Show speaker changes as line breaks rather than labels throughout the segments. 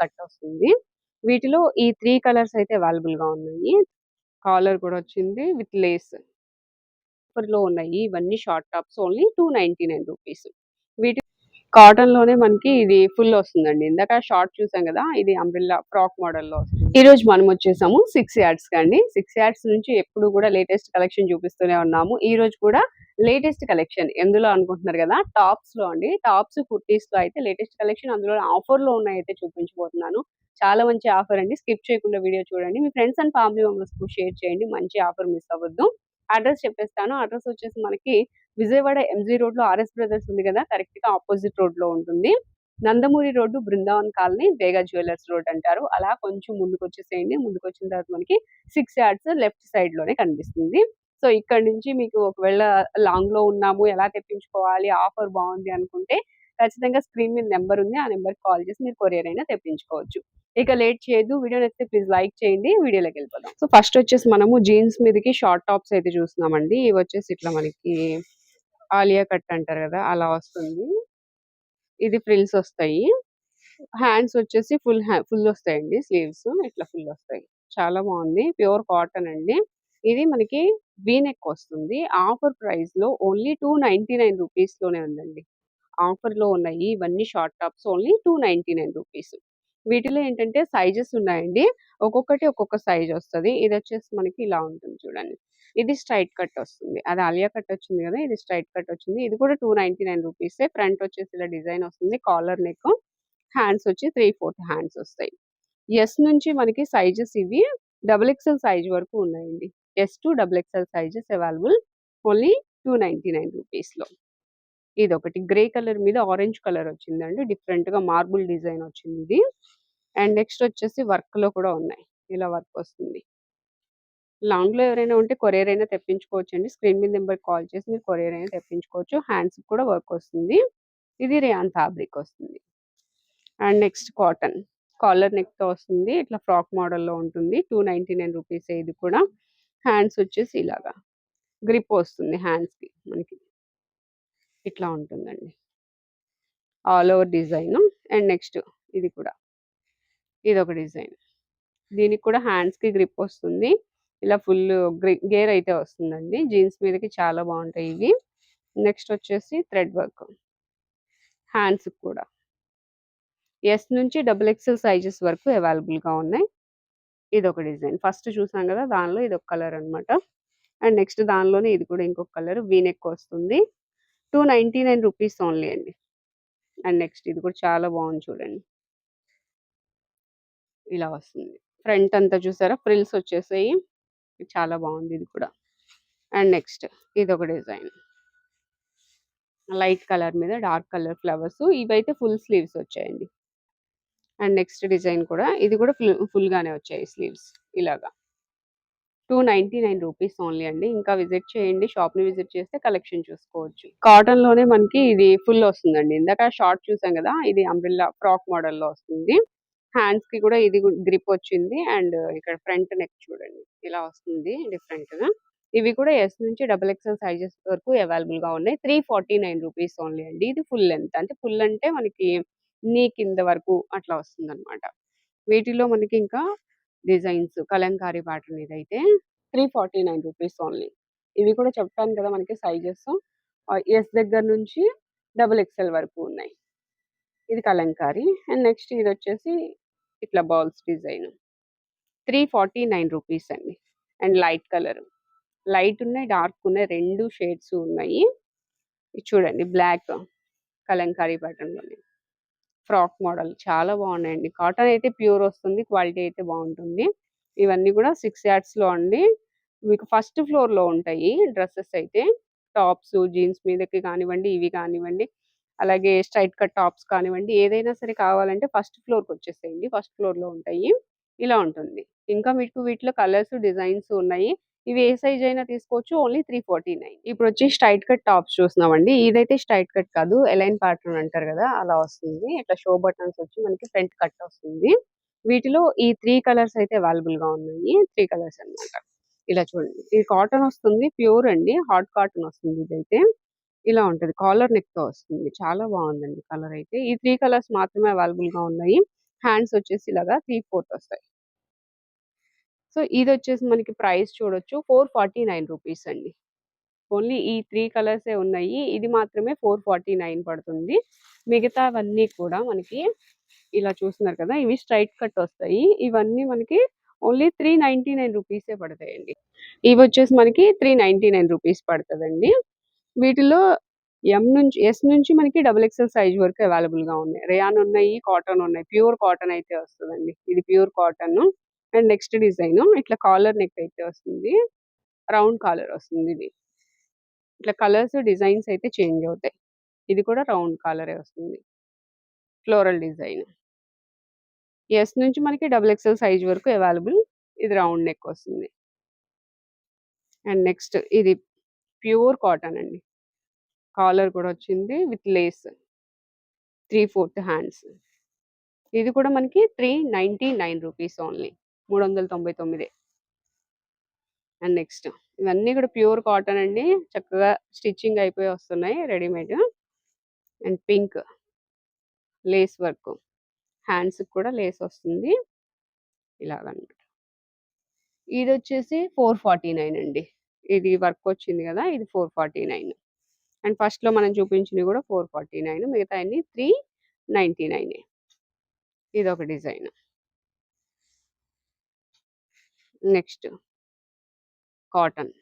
Cut వస్తుంది వీటిలో ఈ త్రీ కలర్స్ అయితే అవైలబుల్గా ఉన్నాయి. కాలర్ కూడా వచ్చింది విత్ లేస్. లో ఉన్నాయి. ఇవన్నీ short tops only two ninety nine rupees. వీటి కాటన్లోనే మనకి ఇది ఫుల్ వస్తుందండి. ఇందాక షార్ట్ చూసాం కదా ఇది అంబ్రిల్లా ఫ్రాక్ మోడల్లో ఈ రోజు మనం వచ్చేసాము సిక్స్ యార్డ్స్ కండి సిక్స్ యార్డ్స్ నుంచి ఎప్పుడు కూడా లేటెస్ట్ కలెక్షన్ చూపిస్తూనే ఉన్నాము. ఈ రోజు కూడా లేటెస్ట్ కలెక్షన్ ఎందులో అనుకుంటున్నారు కదా? టాప్స్లో అండి. టాప్స్ కుర్తీస్లో అయితే లేటెస్ట్ కలెక్షన్ అందులో ఆఫర్లో ఉన్నాయి అయితే చూపించబోతున్నాను. చాలా మంచి ఆఫర్ అండి. స్కిప్ చేయకుండా వీడియో చూడండి. మీ ఫ్రెండ్స్ అండ్ ఫ్యామిలీ మెంబర్స్కు షేర్ చేయండి. మంచి ఆఫర్ మిస్ అవ్వద్దు. అడ్రస్ చెప్పేస్తాను. అడ్రస్ వచ్చేసి మనకి విజయవాడ ఎంజీ రోడ్లో ఆర్ఎస్ బ్రదర్స్ ఉంది కదా? కరెక్ట్గా ఆపోజిట్ రోడ్లో ఉంటుంది. Nandamuri road Brindavan colony Vega jewellers road అంటారు. అలా కొంచెం ముందుకు వచ్చేసేయండి ముందుకు వచ్చిన తర్వాత మనకి సిక్స్ యార్డ్స్ లెఫ్ట్ సైడ్లోనే కనిపిస్తుంది. సో ఇక్కడ నుంచి మీకు ఒకవేళ లాంగ్లో ఉన్నాము ఎలా తెప్పించుకోవాలి ఆఫర్ బాగుంది అనుకుంటే ఖచ్చితంగా స్క్రీన్ మీద నెంబర్ ఉంది. ఆ నెంబర్ కాల్ చేసి మీరు కొరియర్ అయినా తెప్పించుకోవచ్చు. ఇక లేట్ చేయదు. వీడియో నచ్చితే ప్లీజ్ లైక్ చేయండి. వీడియోలోకి వెళ్ళిపోదాం. సో ఫస్ట్ వచ్చేసి మనము జీన్స్ మీదకి షార్ట్ టాప్స్ అయితే చూస్తున్నామండి. ఇవి వచ్చేసి ఇట్లా మనకి ఆలియా కట్ అంటారు కదా అలా వస్తుంది. ఇది ఫ్రిల్స్ వస్తాయి. హ్యాండ్స్ వచ్చేసి ఫుల్ ఫుల్ వస్తాయండి. స్లీవ్స్ ఇట్లా ఫుల్ వస్తాయి. చాలా బాగుంది ప్యూర్ కాటన్ అండి. ఇది మనకి వీనెక్ వస్తుంది. ఆఫర్ ప్రైస్లో ఓన్లీ టూ నైన్టీ నైన్ రూపీస్లోనే ఉందండి. ఆఫర్లో ఉన్నాయి ఇవన్నీ short tops only two ninety nine rupees. వీటిలో ఏంటంటే సైజెస్ ఉన్నాయండి. ఒక్కొక్కటి ఒక్కొక్క సైజ్ వస్తుంది. ఇది వచ్చేసి మనకి ఇలా ఉంటుంది చూడండి. ఇది స్ట్రైట్ కట్ వస్తుంది. అది అలియా కట్ వచ్చింది కదా ఇది స్ట్రైట్ కట్ వచ్చింది. ఇది కూడా two ninety nine rupees front వచ్చేసి ఇలా డిజైన్ వస్తుంది. కాలర్ నెక్ హ్యాండ్స్ వచ్చి త్రీ ఫోర్త్ హ్యాండ్స్ వస్తాయి. ఎస్ నుంచి మనకి సైజెస్ ఇవి. డబుల్ ఎక్స్ఎల్ సైజ్ వరకు ఉన్నాయండి. S to double XL sizes available only two ninety nine రూపీస్లో. ఇది ఒకటి గ్రే కలర్ మీద ఆరెంజ్ కలర్ వచ్చిందండి. డిఫరెంట్గా మార్బుల్ డిజైన్ వచ్చింది ఇది. అండ్ నెక్స్ట్ వచ్చేసి వర్క్లో కూడా ఉన్నాయి. ఇలా వర్క్ వస్తుంది. లాంగ్లో ఎవరైనా ఉంటే కొరియర్ అయినా తెప్పించుకోవచ్చు అండి స్క్రీన్ మీద నెంబర్ కాల్ చేసి మీరు కొరియర్ అయినా తెప్పించుకోవచ్చు. హ్యాండ్స్ కూడా వర్క్ వస్తుంది. ఇది రియాన్ ఫ్యాబ్రిక్ వస్తుంది. And next cotton. కాలర్ నెక్తో వస్తుంది. ఇట్లా ఫ్రాక్ మోడల్లో ఉంటుంది. టూ నైన్టీ నైన్ రూపీస్ ఇది కూడా. హ్యాండ్స్ వచ్చేసి ఇలాగా గ్రిప్ వస్తుంది హ్యాండ్స్కి మనకి. ఇట్లా ఉంటుందండి. All over design and next ఇది కూడా. ఇది ఒక డిజైన్. దీనికి కూడా హ్యాండ్స్కి గ్రిప్ వస్తుంది. ఇలా ఫుల్ గేర్ అయితే వస్తుందండి. జీన్స్ మీదకి చాలా బాగుంటాయి ఇవి. నెక్స్ట్ వచ్చేసి థ్రెడ్ వర్క్. హ్యాండ్స్ కూడా. ఎస్ నుంచి డబుల్ ఎక్సెల్ సైజెస్ వరకు అవైలబుల్గా ఉన్నాయి. ఇది ఒక డిజైన్. ఫస్ట్ చూసాం కదా దానిలో ఇది ఒక కలర్ అనమాట అండ్ నెక్స్ట్ దానిలోనే ఇది కూడా ఇంకొక కలర్ వీనెక్ వస్తుంది. Two ninety nine rupees only అండి. అండ్ నెక్స్ట్ ఇది కూడా చాలా బాగుంది చూడండి. ఇలా వస్తుంది. ఫ్రంట్ అంతా చూసారా? ఫ్రిల్స్ వచ్చేసాయి. చాలా బాగుంది ఇది కూడా. అండ్ నెక్స్ట్ ఇది ఒక డిజైన్. లైట్ కలర్ మీద డార్క్ కలర్ ఫ్లవర్స్. ఇవైతే ఫుల్ స్లీవ్స్ వచ్చాయండి. అండ్ నెక్స్ట్ డిజైన్ కూడా ఇది కూడా ఫుల్ ఫుల్గానే వచ్చాయి స్లీవ్స్ ఇలాగా. Two ninety nine rupees only అండి. ఇంకా విజిట్ చేయండి షాప్ని విజిట్ చేస్తే కలెక్షన్ చూసుకోవచ్చు. కాటన్లోనే మనకి ఇది ఫుల్ వస్తుందండి. ఇందాక షార్ట్ చూసాం కదా ఇది అంబ్రిల్లా ఫ్రాక్ మోడల్లో వస్తుంది. హ్యాండ్స్కి కూడా ఇది గ్రిప్ వచ్చింది అండ్ ఇక్కడ ఫ్రంట్ నెక్ చూడండి ఇలా వస్తుంది డిఫరెంట్గా ఇవి కూడా ఎస్ నుంచి డబుల్ ఎక్స్ఎల్ సైజెస్ వరకు అవైలబుల్గా ఉన్నాయి. Three forty nine rupees only అండి. ఇది ఫుల్ లెంత్. అంటే ఫుల్ అంటే మనకి నీ కింద వరకు అట్లా వస్తుంది అనమాట వీటిలో మనకి ఇంకా డిజైన్స్ కలంకారీ ప్యాటర్న్ ఇదైతే three forty nine rupees only. ఇవి కూడా చెప్తాను కదా మనకి సైజెస్. ఎస్ దగ్గర నుంచి డబుల్ ఎక్స్ఎల్ వరకు ఉన్నాయి. ఇది కలంకారీ. అండ్ నెక్స్ట్ ఇది వచ్చేసి ఇట్లా balls design. Three forty nine rupees అండి. And light colour. లైట్ ఉన్నాయి డార్క్ ఉన్నాయి రెండు షేడ్స్ ఉన్నాయి. చూడండి బ్లాక్ కలంకారీ ప్యాటర్న్లోనే. Frock model. చాలా బాగున్నాయండి. కాటన్ అయితే ప్యూర్ వస్తుంది క్వాలిటీ అయితే బాగుంటుంది. ఇవన్నీ కూడా సిక్స్ యార్డ్స్లో అండి. మీకు ఫస్ట్ ఫ్లోర్లో ఉంటాయి డ్రెస్సెస్ అయితే. టాప్స్ జీన్స్ మీదకి కానివ్వండి ఇవి కానివ్వండి అలాగే స్ట్రైట్ కట్ టాప్స్ కానివ్వండి ఏదైనా సరే కావాలంటే ఫస్ట్ ఫ్లోర్కి వచ్చేసేయండి. ఫస్ట్ ఫ్లోర్లో ఉంటాయి. ఇలా ఉంటుంది. ఇంకా మీకు వీటిలో కలర్స్ డిజైన్స్ ఉన్నాయి. ఇవి ఏ సైజ్ అయినా తీసుకోవచ్చు. Only three forty nine. ఇప్పుడు వచ్చి స్ట్రైట్ కట్ టాప్స్ చూస్తున్నామండి. ఇదైతే స్ట్రైట్ కట్ కాదు. ఎలైన్ ప్యాటర్న్ అంటారు కదా అలా వస్తుంది. ఇట్లా షో బటన్స్ వచ్చి మనకి ఫ్రంట్ కట్ వస్తుంది. వీటిలో ఈ త్రీ కలర్స్ అయితే అవైలబుల్గా ఉన్నాయి. త్రీ కలర్స్ అనమాట ఇలా చూడండి. ఇది కాటన్ వస్తుంది ప్యూర్ అండి. హాట్ కాటన్ వస్తుంది ఇదైతే. ఇలా ఉంటది. కాలర్ నెక్తో వస్తుంది. చాలా బాగుందండి కలర్ అయితే. ఈ త్రీ కలర్స్ మాత్రమే అవైలబుల్గా ఉన్నాయి. హ్యాండ్స్ వచ్చేసి ఇలాగా త్రీ ఫోర్త్ వస్తాయి. సో ఇది వచ్చేసి మనకి ప్రైస్ చూడొచ్చు. ఫోర్ ఫార్టీ నైన్ రూపీస్ అండి. ఓన్లీ ఈ త్రీ కలర్సే ఉన్నాయి. ఇది మాత్రమే ఫోర్ ఫార్టీ నైన్ పడుతుంది. మిగతావన్నీ కూడా మనకి ఇలా చూస్తున్నారు కదా ఇవి స్ట్రైట్ కట్ వస్తాయి. ఇవన్నీ మనకి ఓన్లీ త్రీ నైంటీ నైన్ రూపీసే పడతాయండి. ఇవి వచ్చేసి మనకి త్రీ నైంటీ నైన్ రూపీస్ పడుతుందండి. వీటిలో ఎం నుంచి ఎస్ నుంచి మనకి డబుల్ ఎక్స్ఎల్ సైజ్ వరకు అవైలబుల్గా ఉన్నాయి. రేయాన్ ఉన్నాయి కాటన్ ఉన్నాయి. ప్యూర్ కాటన్ అయితే వస్తుందండి. ఇది pure cotton. And next design. ఇట్లా కాలర్ నెక్ అయితే వస్తుంది. రౌండ్ కాలర్ వస్తుంది ఇది. ఇట్లా కలర్స్ డిజైన్స్ అయితే చేంజ్ అవుతాయి. ఇది కూడా రౌండ్ కాలరే వస్తుంది. Floral design. ఎస్ నుంచి మనకి డబుల్ ఎక్స్ఎల్ సైజ్ వరకు అవైలబుల్. ఇది రౌండ్ నెక్ వస్తుంది. అండ్ నెక్స్ట్ ఇది ప్యూర్ కాటన్ అండి. కాలర్ కూడా వచ్చింది with lace. Three fourth hands. ఇది కూడా మనకి three ninety nine rupees only. మూడు వందల తొంభై తొమ్మిది. అండ్ నెక్స్ట్ ఇవన్నీ కూడా ప్యూర్ కాటన్ అండి. చక్కగా స్టిచ్చింగ్ అయిపోయి వస్తున్నాయి readymade. And pink lace work. Hands కూడా లేస్ వస్తుంది. ఇలాగనమాట. ఇది వచ్చేసి ఫోర్ ఫార్టీ నైన్ అండి. ఇది వర్క్ వచ్చింది కదా ఇది ఫోర్ ఫార్టీ నైన్. అండ్ ఫస్ట్లో మనం చూపించినవి కూడా ఫోర్ ఫార్టీ నైన్. మిగతా అన్ని త్రీ నైంటీ నైన్ ఇది ఒక డిజైన్. Next cotton.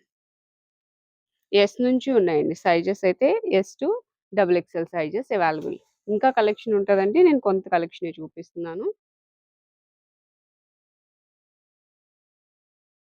ఎస్ నుంచి ఉన్నాయండి. సైజెస్ అయితే S to double XL sizes available. ఇంకా కలెక్షన్ ఉంటుందండి. నేను కొంత కలెక్షన్ చూపిస్తున్నాను.